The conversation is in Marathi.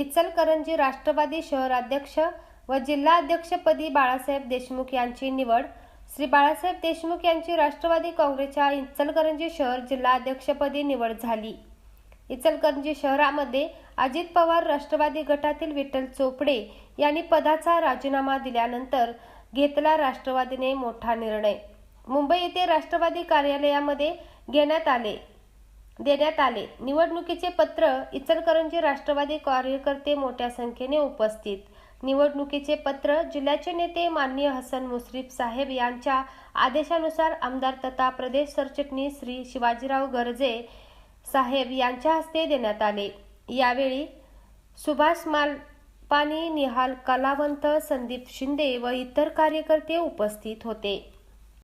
इचलकरंजी राष्ट्रवादी शहराध्यक्ष व जिल्हाध्यक्षपदी बाळासाहेब देशमुख यांची निवड. श्री बाळासाहेब देशमुख यांची राष्ट्रवादी काँग्रेसच्या इचलकरंजी शहर जिल्हाध्यक्षपदी निवड झाली. इचलकरंजी शहरामध्ये अजित पवार राष्ट्रवादी गटातील विठ्ठल चोपडे यांनी पदाचा राजीनामा दिल्यानंतर घेतला राष्ट्रवादीने मोठा निर्णय. मुंबई येथे राष्ट्रवादी कार्यालयामध्ये घेण्यात आले. देण्यात आले. निवडणुकीचे पत्र इचलकरंजी राष्ट्रवादी कार्यकर्ते मोठ्या संख्येने उपस्थित. निवडणुकीचे पत्र जिल्ह्याचे नेते माननीय हसन मुश्रीफ साहेब यांच्या आदेशानुसार आमदार तथा प्रदेश सरचिटणीस श्री शिवाजीराव गर्जे साहेब यांच्या हस्ते देण्यात आले. यावेळी सुभाष मालपानी निहाल कलावंत संदीप शिंदे व इतर कार्यकर्ते उपस्थित होते.